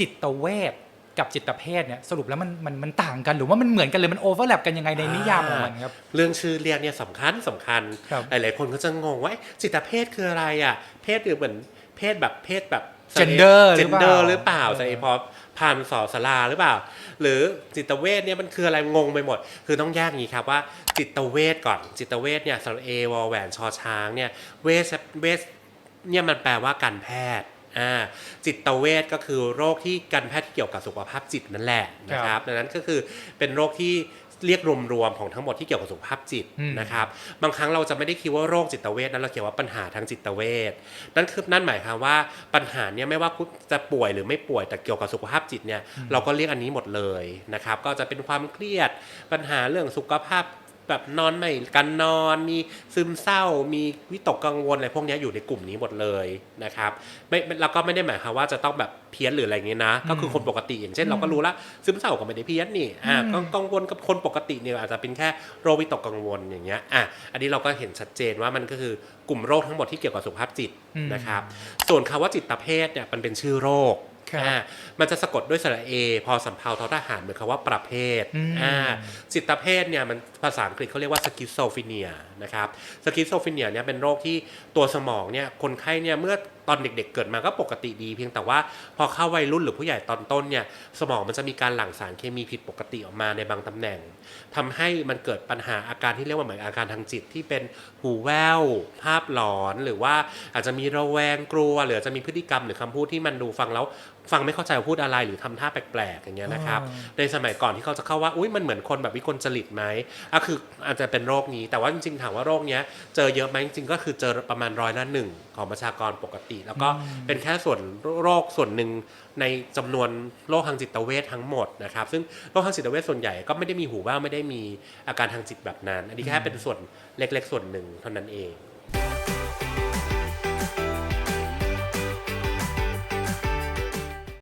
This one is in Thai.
จิตเวชกับจิตเภทเนี่ยสรุปแล้วมันมันมันต่างกันหรือว่ามันเหมือนกันเลยมันโอเวอร์แลปกันยังไงในนิยามของมันครับ เรื่องชื่อเรียกเนี่ยสำคัญสำคัญครับหลายๆคนก็จะงงว่าเอ๊ะจิตเภทคืออะไรอะ เพศหรือเหมือนเพศแบบเพศแบบ Gender เจนเดอร์หหรืรืออเปเปล่าล่าใส่พอพานสอสลาหรือเปล่า หรือจิตเวชเนี่ยมันคืออะไรงงไปหมด คือต้องแยกอย่างนี้ครับว่าจิตเวชก่อนจิตเวชเนี่ยสระเอวอแหวนชอช้างเนี่ยเวชเวชเนี่ยมันแปลว่าการแพทย์ อ่าจิตเวชก็คือโรคที่การแพทย์ที่เกี่ยวกับสุขภาพจิตนั่นแหละนะคครัรับบดังนั้นก็คือเป็นโรคที่เรียกรวมๆของทั้งหมดที่เกี่ยวกับสุขภาพจิตอืมนะครับ บางครั้งเราจะไม่ได้คิดว่าโรคจิตเวชนั้นเราเขียนว่าปัญหาทางจิตเวชนั่นคือนั่นหมายความว่าปัญหาเนี่ยไม่ว่าคุณจะป่วยหรือไม่ป่วยแต่เกี่ยวกับสุขภาพจิตเนี่ยเราก็เรียกอันนี้หมดเลยนะครับ ก็จะเป็นความเครียดปัญหาเรื่องสุขภาพ แบบนอนไม่กันนอนมีซึมเศร้ามีวิตกกังวลอะไรพวกเนี้ยอยู่ในกลุ่มนี้หมดเลยนะครับไม่ไม่แล้วก็ไม่ได้หมายความว่าจะต้องแบบเพี้ยนหรืออะไรอย่างเงี้ยนะ ก็คือคนปกติอย่างเช่น เราก็รู้ละซึมเศร้าก็ไม่ได้เพี้ยนนี่อ่าอืมกังกังวลกับคนปกติเนี่ยอาจจะเป็นแค่โรควิตกกังวลอย่างเงี้ยอะอันนี้เราก็เห็นชัดเจนว่ามันก็คือกลุ่มโรคทั้งหมดที่เกี่ยวกับสุขภาพจิตอืมนะครับส่วนคำว่าจิตเภทเนี่ยมันเป็นชื่อโรคครับอ่า มันจะสะกดด้วยสระเอ พอสำเพาทอทหารเหมือนคำว่าประเภทอืมอ่าจิตเภทเนี่ยมันภาษาอังกฤษเขาเรียกว่าสกิสโซฟิเนียนะครับสกิสโซฟิเนียเนี่ยเป็นโรคที่ตัวสมองเนี่ยคนไข้เนี่ยเมื่อตอนเด็กๆเกิดมาก็ปกติดี เพียงแต่ว่าพอเข้าวัยรุ่นหรือผู้ใหญ่ตอนต้นเนี่ยสมองมันจะมีการหลั่งสารเคมีผิดปกติออกมาในบางตำแหน่งทำให้มันเกิดปัญหาอาการที่เรียกว่าเหมือนอาการทางจิตที่เป็นหูแว่วภาพหลอนหรือว่าอาจจะมีระแวงกลัว หรืออาจจะมีพฤติกรรมหรือคำพูดที่มันดูฟังแล้ว ฟังไม่เข้าใจว่าพูดอะไรหรือทำท่าแปลกๆอย่างเงี้ยนะครับอ๋อในสมัยก่อนที่เขาจะเข้าว่าอุ้ยมันเหมือนคนแบบวิกลจริตไหมอะคืออาจจะเป็นโรคนี้ แต่ว่าจริงๆถามว่าโรคเนี้ยเจอเยอะไหมจริงๆก็คือเจอประมาณร้อยละหนึ่งของประชากรปกติ แล้วก็เป็นแค่ส่วนโรคส่วนหนึ่งในจำนวนโรคทางจิตเวชทั้งหมดนะครับ ซึ่งโรคทางจิตเวชส่วนใหญ่ก็ไม่ได้มีหูแว่วไม่ได้มีอาการทางจิตแบบนั้น อันนี้แค่เป็นส่วนเล็ก ๆ ส่วนหนึ่งเท่านั้นเอง